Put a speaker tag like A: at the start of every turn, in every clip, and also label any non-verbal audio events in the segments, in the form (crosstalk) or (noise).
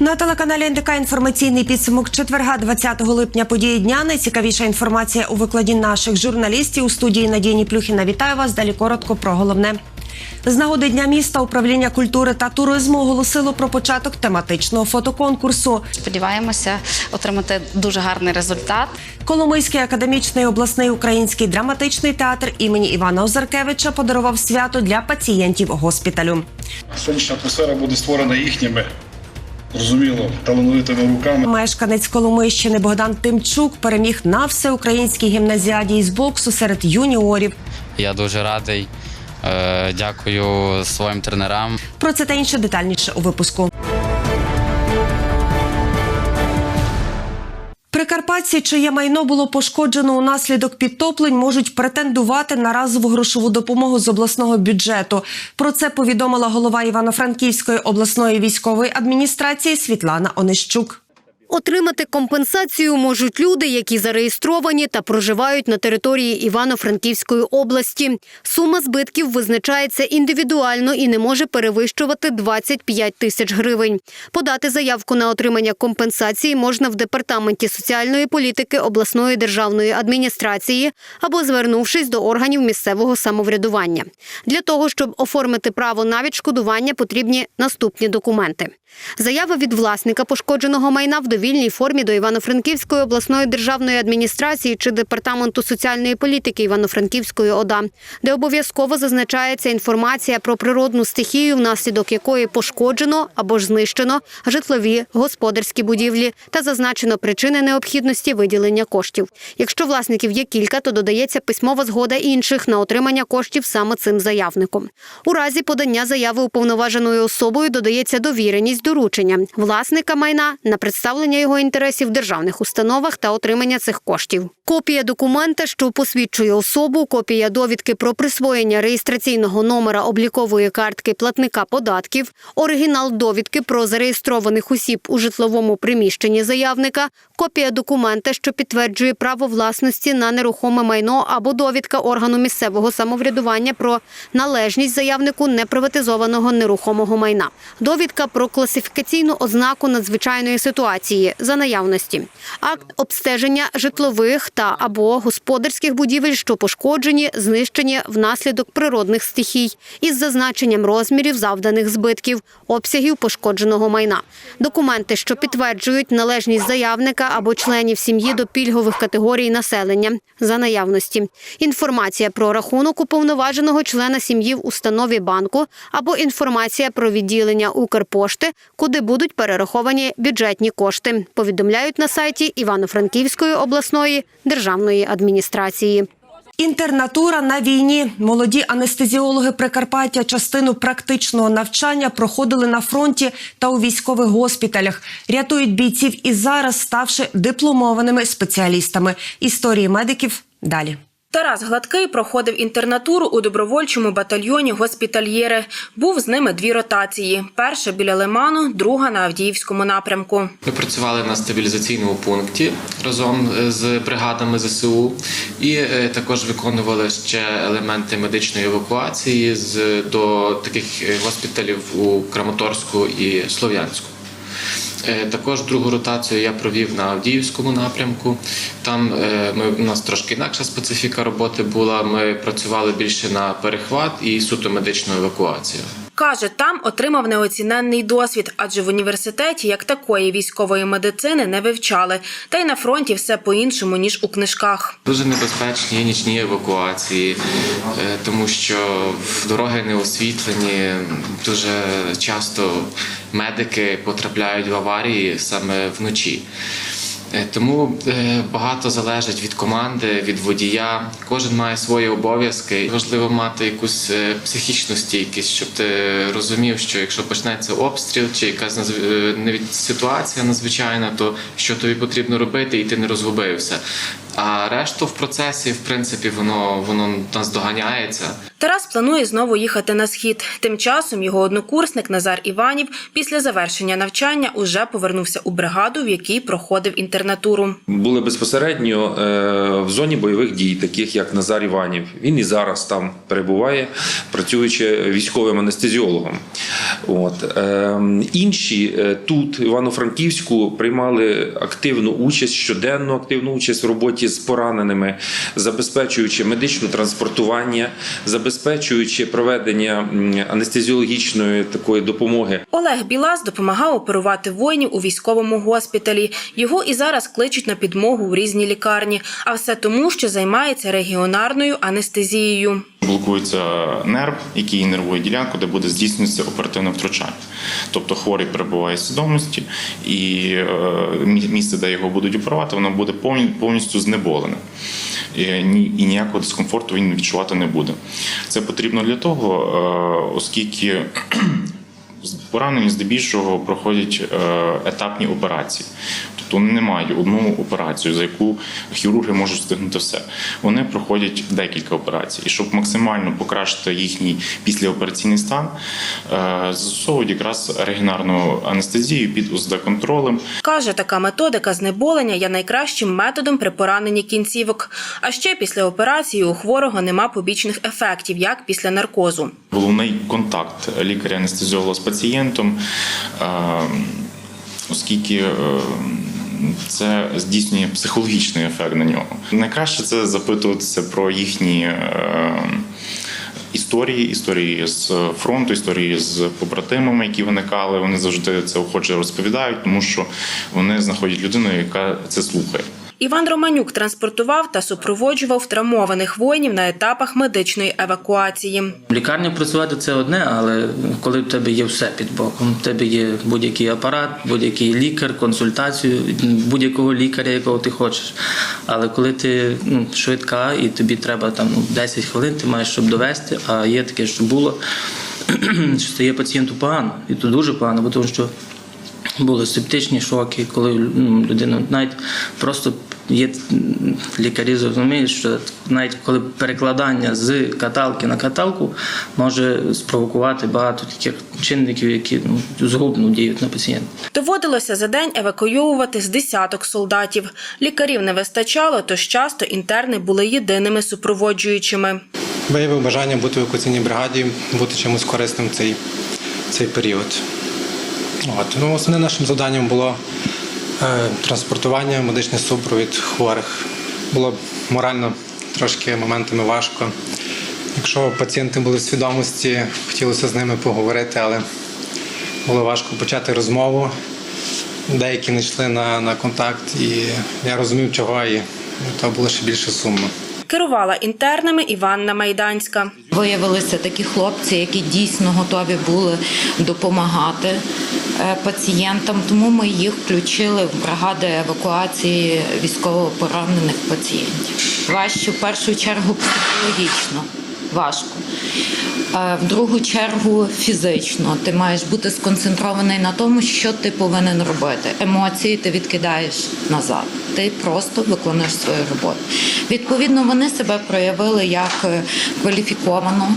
A: На телеканалі НДК інформаційний підсумок четверга, 20 липня. Події дня. Найцікавіша інформація у викладі наших журналістів у студії Надії Плюхіна. Вітаю вас. Далі коротко про головне. З нагоди дня міста управління культури та туризму оголосило про початок тематичного фотоконкурсу.
B: Сподіваємося отримати дуже гарний результат.
A: Коломийський академічний обласний український драматичний театр імені Івана Озаркевича подарував свято для пацієнтів госпіталю.
C: Сонячна атмосфера буде створена їхніми, зрозуміло, талановитими руками.
A: Мешканець Коломийщини Богдан Тимчук переміг на всеукраїнській гімназіаді із боксу серед юніорів.
D: Я дуже радий. Е, Дякую своїм тренерам.
A: Про це та інше детальніше у випуску. Прикарпатці, чиє майно було пошкоджено унаслідок підтоплень, можуть претендувати на разову грошову допомогу з обласного бюджету. Про це повідомила голова Івано-Франківської обласної військової адміністрації Світлана Онищук.
E: Отримати компенсацію можуть люди, які зареєстровані та проживають на території Івано-Франківської області. Сума збитків визначається індивідуально і не може перевищувати 25 тисяч гривень. Подати заявку на отримання компенсації можна в департаменті соціальної політики обласної державної адміністрації або звернувшись до органів місцевого самоврядування. Для того щоб оформити право на відшкодування, потрібні наступні документи. Заява від власника пошкодженого майна в довільній формі до Івано-Франківської обласної державної адміністрації чи департаменту соціальної політики Івано-Франківської ОДА, де обов'язково зазначається інформація про природну стихію, внаслідок якої пошкоджено або ж знищено житлові господарські будівлі та зазначено причини необхідності виділення коштів. Якщо власників є кілька, то додається письмова згода інших на отримання коштів саме цим заявником. У разі подання заяви уповноваженою особою додається довіреність доручення власника майна на представлення його інтересів в державних установах та отримання цих коштів. Копія документа, що посвідчує особу, копія довідки про присвоєння реєстраційного номера облікової картки платника податків, оригінал довідки про зареєстрованих осіб у житловому приміщенні заявника, копія документа, що підтверджує право власності на нерухоме майно або довідка органу місцевого самоврядування про належність заявнику неприватизованого нерухомого майна, довідка про класифікаційну ознаку надзвичайної ситуації за наявності, акт обстеження житлових та або господарських будівель, що пошкоджені, знищені внаслідок природних стихій, із зазначенням розмірів завданих збитків, обсягів пошкодженого майна, документи, що підтверджують належність заявника або членів сім'ї до пільгових категорій населення за наявності, інформація про рахунок уповноваженого члена сім'ї в установі банку або інформація про відділення Укрпошти, куди будуть перераховані бюджетні кошти. Повідомляють на сайті Івано-Франківської обласної державної адміністрації.
A: Інтернатура на війні. Молоді анестезіологи Прикарпаття частину практичного навчання проходили на фронті та у військових госпіталях. Рятують бійців і зараз, ставши дипломованими спеціалістами. Історії медиків далі.
F: Тарас Гладкий проходив інтернатуру у добровольчому батальйоні госпітальєри. Був з ними дві ротації: перша біля Лиману, друга на Авдіївському напрямку.
G: Ми працювали на стабілізаційному пункті разом е, з бригадами ЗСУ, і е, також виконували ще елементи медичної евакуації з до таких е, госпіталів у Краматорську і Слов'янську. Е, Також другу ротацію я провів на Авдіївському напрямку. Там е, ми, у нас трошки інакша специфіка роботи була. Ми працювали більше на перехват і суто медичну евакуацію.
F: Каже, там отримав неоціненний досвід, адже в університеті як такої військової медицини не вивчали. Та й на фронті все по-іншому ніж у книжках.
G: Дуже небезпечні нічні евакуації, е, тому що дороги не освітлені. Дуже часто медики потрапляють в аварії саме вночі. Е, Тому е, багато залежить від команди, від водія. Кожен має свої обов'язки. Важливо мати якусь е, психічну стійкість, щоб ти розумів, що якщо почнеться обстріл чи якась ситуація надзвичайна, то що тобі потрібно робити, і ти не розгубився. А решту в процесі, в принципі, воно воно нас доганяється.
F: Тарас планує знову їхати на схід. Тим часом його однокурсник Назар Іванів після завершення навчання уже повернувся у бригаду, в якій проходив інтернатуру.
H: були безпосередньо е, в зоні бойових дій, таких як Назар Іванів. Він і зараз там перебуває, працюючи військовим анестезіологом. От. Ем, інші е, тут, в Івано-Франківську, приймали активну участь, щоденну активну участь в роботі з пораненими, забезпечуючи медичне транспортування, забезпечуючи проведення анестезіологічної такої допомоги
F: Олег Білас допомагав оперувати воїнів у військовому госпіталі. Його і зараз кличуть на підмогу в різні лікарні. А все тому, що займається регіонарною анестезією.
I: Блокується нерв, який нервує ділянку, де буде здійснюватися оперативне втручання. Тобто хворий перебуває в свідомості, і е, місце, де його будуть оперувати, воно буде повністю знеболене. І ніякого дискомфорту він відчувати не буде. Це потрібно для того, е, оскільки поранені здебільшого проходять е, етапні операції. Тобто вони не мають одну операцію, за яку хірурги можуть встигнути все. Вони проходять декілька операцій. І щоб максимально покращити їхній післяопераційний стан, е, застосовують якраз регінарну анестезію під УЗД-контролем.
F: Каже, така методика знеболення є найкращим методом при пораненні кінцівок. А ще після операції у хворого нема побічних ефектів, як після наркозу.
I: Головний контакт лікаря-анестезіолога з пацієнтом, е, оскільки е, це здійснює психологічний ефект на нього. Найкраще це запитуватися про їхні. е, Історії, історії з фронту, історії з побратимами, які виникали. Вони завжди це охоче розповідають, тому що вони знаходять людину, яка це слухає.
F: Іван Романюк транспортував та супроводжував травмованих воїнів на етапах медичної евакуації.
J: В лікарні працювати це одне, але коли в тебе є все під боком, в тебе є будь-який апарат, будь-який лікар, консультацію, будь-якого лікаря, якого ти хочеш. Але коли ти ну, швидка і тобі треба там ну, 10 хвилин, ти маєш щоб довести, а є таке, що було, (clears throat) що стає пацієнту погано, і то дуже погано, бо тому що були септичні шоки, коли ну, людина навіть просто є лікарі зрозуміють, що навіть коли перекладання з каталки на каталку може спровокувати багато таких чинників, які ну, згубно діють на пацієнта.
F: Доводилося за день евакуйовувати з десяток солдатів. Лікарів не вистачало, тож часто інтерни були єдиними супроводжуючими.
K: Виявив бажання бути в евакуаційній бригаді, бути чимось корисним цей, цей період. От. Ну, основним нашим завданням було транспортування, медичний супровід хворих. Було морально трошки моментами важко. Якщо пацієнти були в свідомості, хотілося з ними поговорити, але було важко почати розмову. Деякі не йшли на, на контакт, і я розумів, чого, і то було ще більше сумно.
F: Керувала інтернами Іванна Майданська.
L: Виявилися такі хлопці, які дійсно готові були допомагати е, пацієнтам, тому ми їх включили в бригади евакуації військовополонених пацієнтів. Важче в першу чергу психологічно важко. Е, В другу чергу фізично ти маєш бути сконцентрований на тому, що ти повинен робити. Емоції ти відкидаєш назад. Ти просто виконуєш свою роботу. Відповідно, вони себе проявили як е, кваліфіковано,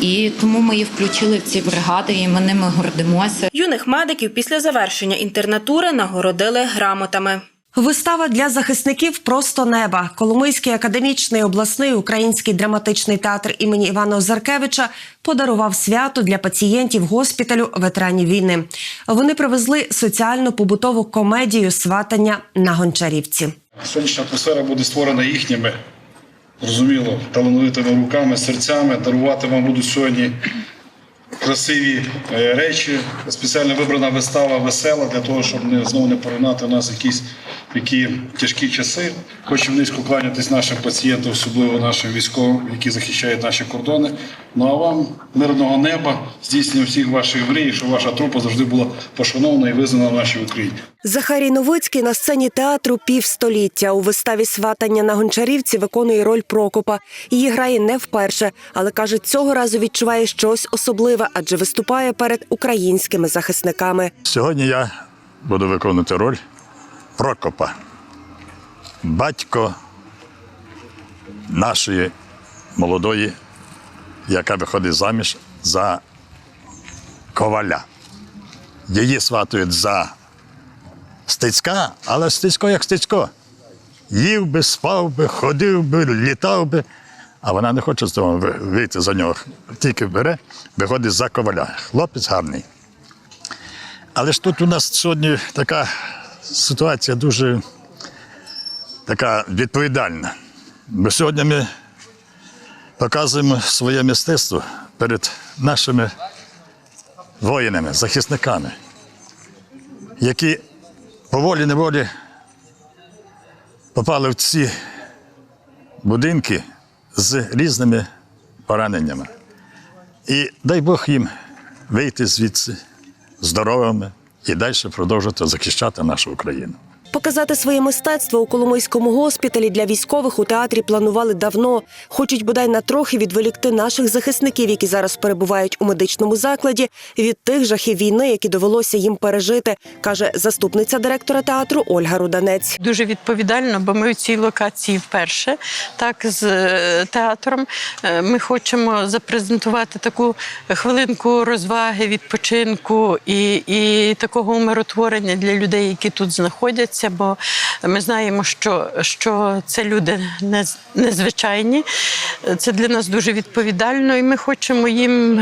L: і тому ми їх включили в ці бригади, і ми ними гордимося.
F: Юних медиків після завершення інтернатури нагородили грамотами.
A: Вистава для захисників просто неба. Коломийський академічний обласний український драматичний театр імені Івана Озаркевича подарував свято для пацієнтів госпіталю ветеранів війни. Вони привезли соціально-побутову комедію сватання на гончарівці.
C: Сонячна атмосфера буде створена їхніми, зрозуміло, талановитими руками, серцями. Дарувати вам будуть сьогодні красиві е, речі. Спеціально вибрана вистава весела для того, щоб не знову не поринати в нас якісь такі тяжкі часи. Хочу низько кланятись нашим пацієнтам, особливо нашим військовим, які захищають наші кордони. Ну а вам мирного неба, здійснення всіх ваших мрій, щоб ваша трупа завжди була пошанована і визнана в нашій Україні.
A: Захарій Новицький на сцені театру півстоліття. У виставі сватання на гончарівці виконує роль Прокопа. Її грає не вперше, але каже, цього разу відчуває щось особливе, адже виступає перед українськими захисниками.
M: Сьогодні я буду виконувати роль Прокопа, батько нашої молодої, яка виходить заміж за коваля. Її сватують за стецька, але стецько як стецько. Їв би, спав би, ходив би, літав би, а вона не хоче з того вийти за нього. Тільки бере, виходить за коваля. Хлопець гарний. Але ж тут у нас сьогодні така ситуація дуже така відповідальна. Бо сьогодні ми показуємо своє мистецтво перед нашими воїнами, захисниками, які поволі неволі попали в ці будинки з різними пораненнями. І дай Бог їм вийти звідси здоровими і далі продовжувати захищати нашу Україну.
A: Показати своє мистецтво у Коломийському госпіталі для військових у театрі планували давно. Хочуть бодай на трохи відволікти наших захисників, які зараз перебувають у медичному закладі, від тих жахів війни, які довелося їм пережити, каже заступниця директора театру Ольга Руданець.
N: Дуже відповідально, бо ми в цій локації вперше, так з е, театром. Е, Ми хочемо запрезентувати таку хвилинку розваги, відпочинку і, і такого умиротворення для людей, які тут знаходяться. Бо ми знаємо, що, що це люди незвичайні. Це для нас дуже відповідально, і ми хочемо їм.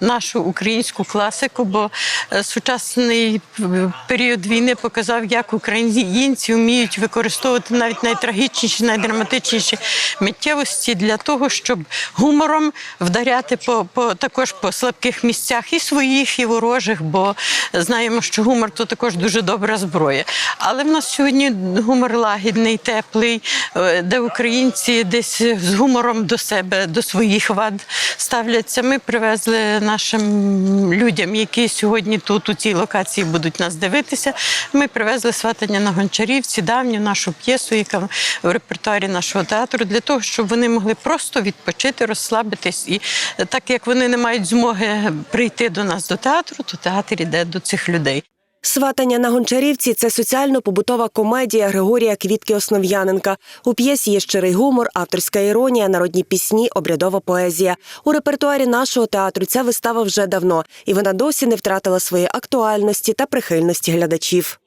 N: Нашу українську класику, бо е, сучасний е, період війни показав, як українці вміють використовувати навіть найтрагічніші, найдраматичніші миттєвості для того, щоб гумором вдаряти по, по також по слабких місцях і своїх, і ворожих, бо знаємо, що гумор то також дуже добра зброя. Але в нас сьогодні гумор лагідний, теплий, е, де українці десь з гумором до себе, до своїх вад ставляться. Ми привезли нашим людям, які сьогодні тут у цій локації будуть нас дивитися. Ми привезли сватання на гончарівці, давню нашу п'єсу, яка в репертуарі нашого театру, для того, щоб вони могли просто відпочити, розслабитись. І так як вони не мають змоги прийти до нас до театру, то театр іде до цих людей.
A: Сватання на гончарівці це соціально-побутова комедія Григорія Квітки Основ'яненка. У п'єсі є щирий гумор, авторська іронія, народні пісні, обрядова поезія. У репертуарі нашого театру ця вистава вже давно, і вона досі не втратила своєї актуальності та прихильності глядачів.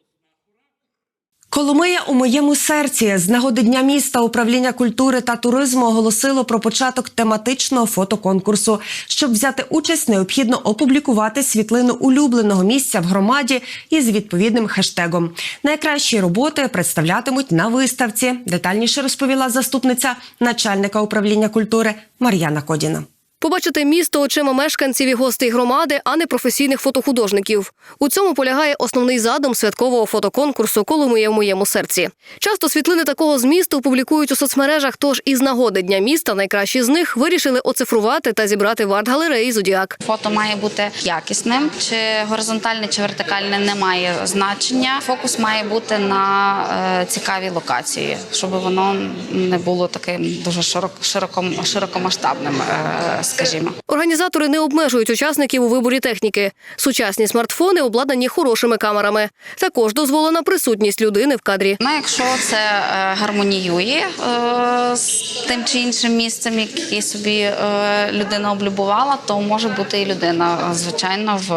A: Коломия у моєму серці з нагоди дня міста управління культури та туризму оголосило про початок тематичного фотоконкурсу. Щоб взяти участь, необхідно опублікувати світлину улюбленого місця в громаді із відповідним хештегом. Найкращі роботи представлятимуть на виставці. Детальніше розповіла заступниця начальника управління культури Мар'яна Кодіна.
O: Побачити місто очима мешканців і гостей громади, а не професійних фотохудожників. У цьому полягає основний задум святкового фотоконкурсу Коломия в моєму серці. Часто світлини такого змісту публікують у соцмережах. Тож із нагоди дня міста найкращі з них вирішили оцифрувати та зібрати в арт-галереї Зодіак.
B: Фото має бути якісним, чи горизонтальне, чи вертикальне не має значення. Фокус має бути на е, цікавій локації, щоб воно не було таким дуже широк, широком, широкомасштабним, е, скажімо.
O: Організатори не обмежують учасників у виборі техніки. Сучасні смартфони обладнані хорошими камерами. Також дозволена присутність людини в кадрі.
B: Ну, якщо це е, гармоніює е, з тим чи іншим місцем, яке собі е, людина облюбувала, то може бути і людина, звичайно, в,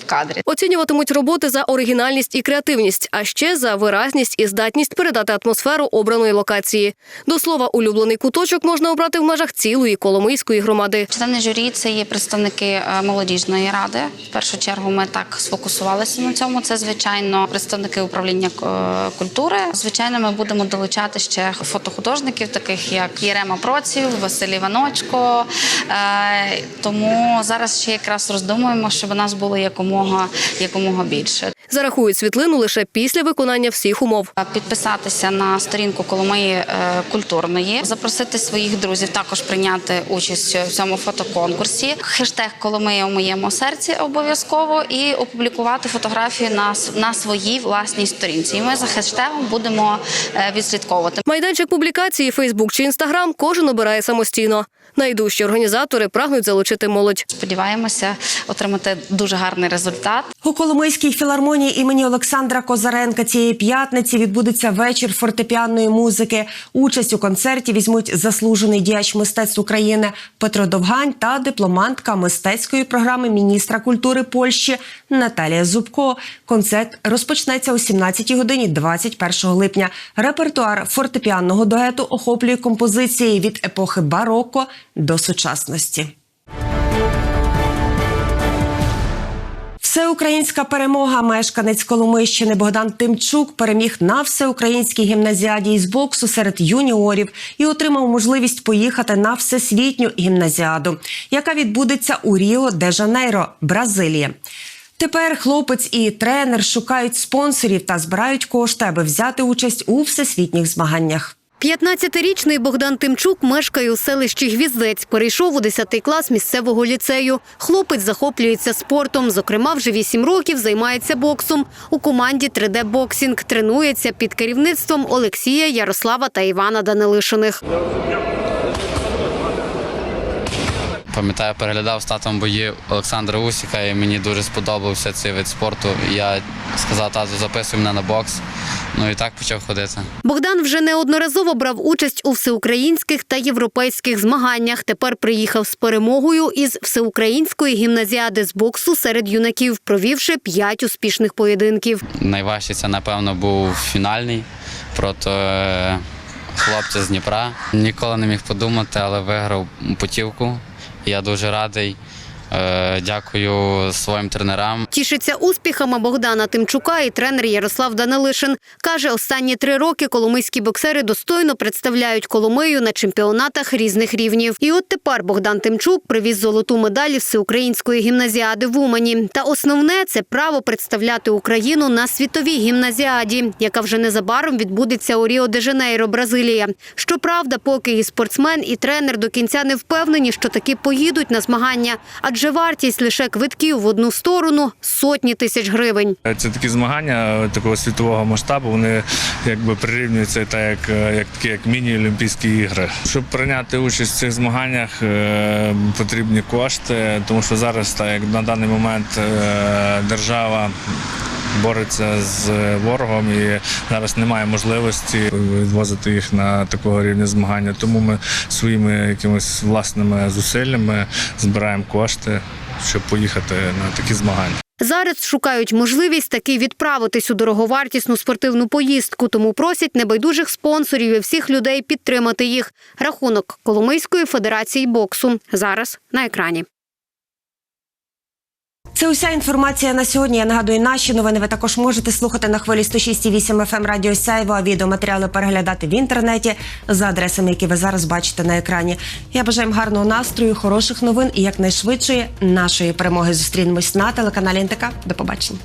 B: в кадрі.
O: Оцінюватимуть роботи за оригінальність і креативність, а ще за виразність і здатність передати атмосферу обраної локації. До слова, улюблений куточок можна обрати в межах цілої Коломийської громади.
B: Члени журі це є представники е, молодіжної ради. В першу чергу ми так сфокусувалися на цьому. Це звичайно представники управління е, культури. Звичайно, ми будемо долучати ще фотохудожників, таких як Єрема Проців, Василь Іваночко. Е, Тому зараз ще якраз роздумуємо, щоб у нас було якомога якомога більше.
O: Зарахують світлину лише після виконання всіх умов.
B: Підписатися на сторінку Коломиї культурної, запросити своїх друзів також прийняти участь в цьому фотоконкурсі. Хештег Коломия у моєму серці обов'язково і опублікувати фотографію на, на своїй власній сторінці. І ми за хештегом будемо е, відслідковувати.
O: Майданчик публікації Фейсбук чи Інстаграм кожен обирає самостійно. Найдужчі організатори прагнуть залучити молодь.
B: Сподіваємося отримати дуже гарний результат.
A: У Коломийській філармонії імені Олександра Козаренка цієї п'ятниці відбудеться вечір фортепіанної музики. Участь у концерті візьмуть заслужений діяч мистецтв України Петро Довгань та дипломантка мистецької програми міністра культури Польщі Наталія Зубко. Концерт розпочнеться о 17 годині 21 липня. Репертуар фортепіанного дуету охоплює композиції від епохи бароко до сучасності. Всеукраїнська перемога. Мешканець Коломийщини Богдан Тимчук переміг на всеукраїнській гімназіаді із боксу серед юніорів і отримав можливість поїхати на всесвітню гімназіаду, яка відбудеться у Ріо де Жанейро, Бразилія. Тепер хлопець і тренер шукають спонсорів та збирають кошти, аби взяти участь у всесвітніх змаганнях.
E: 15-річний Богдан Тимчук мешкає у селищі Гвіздець. Перейшов у 10 клас місцевого ліцею. Хлопець захоплюється спортом. Зокрема, вже 8 років займається боксом. У команді 3D-боксінг тренується під керівництвом Олексія, Ярослава та Івана Данилишиних.
D: Пам'ятаю, переглядав з татом бої Олександра Усіка, і мені дуже сподобався цей вид спорту. Я сказав, тату, записуй мене на бокс. Ну і так почав ходити.
E: Богдан вже неодноразово брав участь у всеукраїнських та європейських змаганнях. Тепер приїхав з перемогою із всеукраїнської гімназіади з боксу серед юнаків, провівши п'ять успішних поєдинків.
D: Найважчий це, напевно, був фінальний проти е, хлопця з Дніпра. Ніколи не міг подумати, але виграв путівку. Я дуже радий. Е, Дякую своїм тренерам.
E: Тішиться успіхами Богдана Тимчука і тренер Ярослав Данилишин. Каже, останні три роки коломийські боксери достойно представляють Коломию на чемпіонатах різних рівнів. І от тепер Богдан Тимчук привіз золоту медаль всеукраїнської гімназіади в Умані. Та основне це право представляти Україну на світовій гімназіаді, яка вже незабаром відбудеться у Ріо де Жанейро, Бразилія. Щоправда, поки і спортсмен, і тренер до кінця не впевнені, що таки поїдуть на змагання, адже вартість лише квитків в одну сторону сотні тисяч гривень.
P: Це такі змагання такого світового масштабу. Вони якби прирівнюються так, як, як такі як міні-олімпійські ігри. Щоб прийняти участь в цих змаганнях, е, потрібні кошти, тому що зараз, так як на даний момент е, держава. Бореться з ворогом і зараз немає можливості відвозити їх на такого рівня змагання. Тому ми своїми якимись власними зусиллями збираємо кошти, щоб поїхати на такі змагання.
E: Зараз шукають можливість таки відправитись у дороговартісну спортивну поїздку, тому просять небайдужих спонсорів і всіх людей підтримати їх. Рахунок Коломийської федерації боксу зараз на екрані.
A: Це уся інформація на сьогодні. Я нагадую, наші новини ви також можете слухати на хвилі 106,8 FM Радіо Сяйво, а відеоматеріали переглядати в інтернеті за адресами, які ви зараз бачите на екрані. Я бажаю гарного настрою, хороших новин і якнайшвидшої нашої перемоги. Зустрінемось на телеканалі НТК. До побачення.